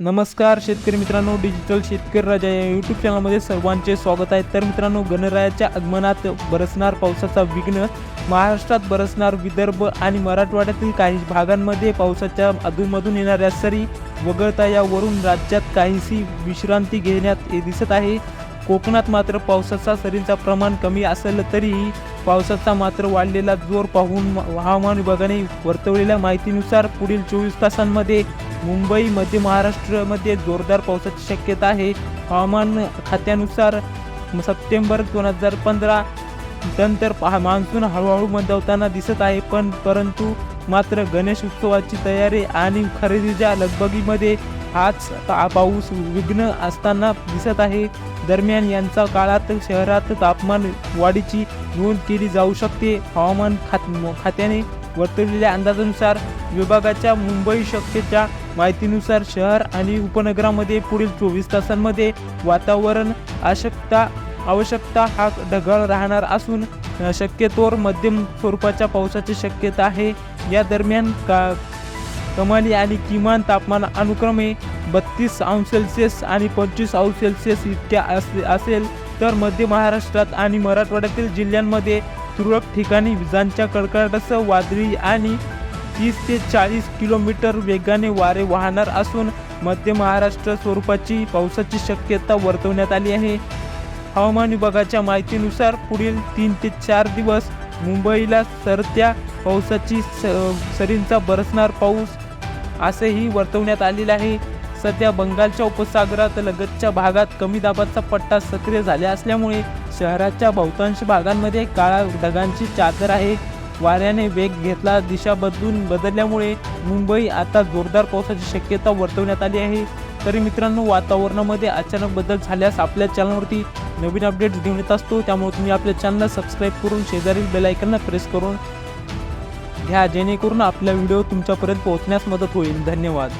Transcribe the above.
नमस्कार शेतकरी मित्रांनो डिजिटल शेतकरी राजा या यूट्यूब चॅनलमध्ये सर्वांचे स्वागत आहे. तर मित्रांनो गणरायाच्या आगमनात बरसणार पावसाचा विघ्न महाराष्ट्रात बरसणार विदर्भ आणि मराठवाड्यातील काही भागांमध्ये पावसाच्या अधूनमधून येणाऱ्या सरी वगळता यावरून राज्यात काहीशी विश्रांती घेण्यात दिसत आहे. कोकणात मात्र पावसाचा सरींचा प्रमाण कमी असलं तरीही पावसाचा मात्र वाढलेला जोर पाहून हवामान विभागाने वर्तवलेल्या माहितीनुसार पुढील चोवीस तासांमध्ये मुंबई मध्य महाराष्ट्रामध्ये जोरदार पावसाची शक्यता आहे. हवामान खात्यानुसार सप्टेंबर दोन हजार पंधरा नंतर पहा मान्सून हळूहळू मंदावताना दिसत आहे पण परंतु मात्र गणेश उत्सवाची तयारी आणि खरेदीच्या लगबगीमध्ये हाच पाऊस विघ्न असताना दिसत आहे. दरम्यान यांचा काळात शहरात तापमान वाढीची नोंद केली जाऊ शकते. हवामान खात खात्याने वर्तवलेल्या अंदाजानुसार विभागाच्या मुंबई शक्यच्या माहितीनुसार शहर आणि उपनगरामध्ये पुढील चोवीस तासांमध्ये वातावरण आवश्यकता आवश्यकता हा ढगाळ राहणार असून शक्यतोवर मध्यम स्वरूपाच्या पावसाची शक्यता आहे. या दरम्यान का कमाली आणि किमान तापमान अनुक्रमे बत्तीस अंश सेल्सिअस आणि पंचवीस अंश सेल्सिअस इतक्या असे असेल तर मध्य महाराष्ट्रात आणि मराठवाड्यातील जिल्ह्यांमध्ये तुरळक ठिकाणी विजांच्या कडकडाटासह वादळी आणि तीस ते चाळीस किलोमीटर वेगाने वारे वाहणार असून मध्य महाराष्ट्र स्वरूपाची पावसाची शक्यता वर्तवण्यात आली आहे. हवामान विभागाच्या माहितीनुसार पुढील तीन ते चार दिवस मुंबईला सरत्या पावसाची स सरींचा बरसणार पाऊस असेही वर्तवण्यात आलेले आहे. सध्या बंगालच्या उपसागरात लगतच्या भागात कमी दाबाचा पट्टा सक्रिय झाला असल्यामुळे शहराच्या बहुतांश भागांमध्ये काळा ढगांची चादर आहे. वाऱ्याने वेग घेतला. दिशा बदलून बदलल्यामुळे मुंबई आता जोरदार पावसाची शक्यता वर्तवण्यात आली आहे. तरी मित्रांनो वातावरणामध्ये अचानक बदल झाल्यास आपल्या चॅनलवरती नवीन अपडेट्स घेऊन येत असतो. त्यामुळे तुम्ही आपल्या चॅनलला सबस्क्राईब करून शेजारील बेलायकनला प्रेस करून घ्या. जेणेकरून आपला व्हिडिओ तुमच्यापर्यंत पोहोचण्यास मदत होईल. धन्यवाद.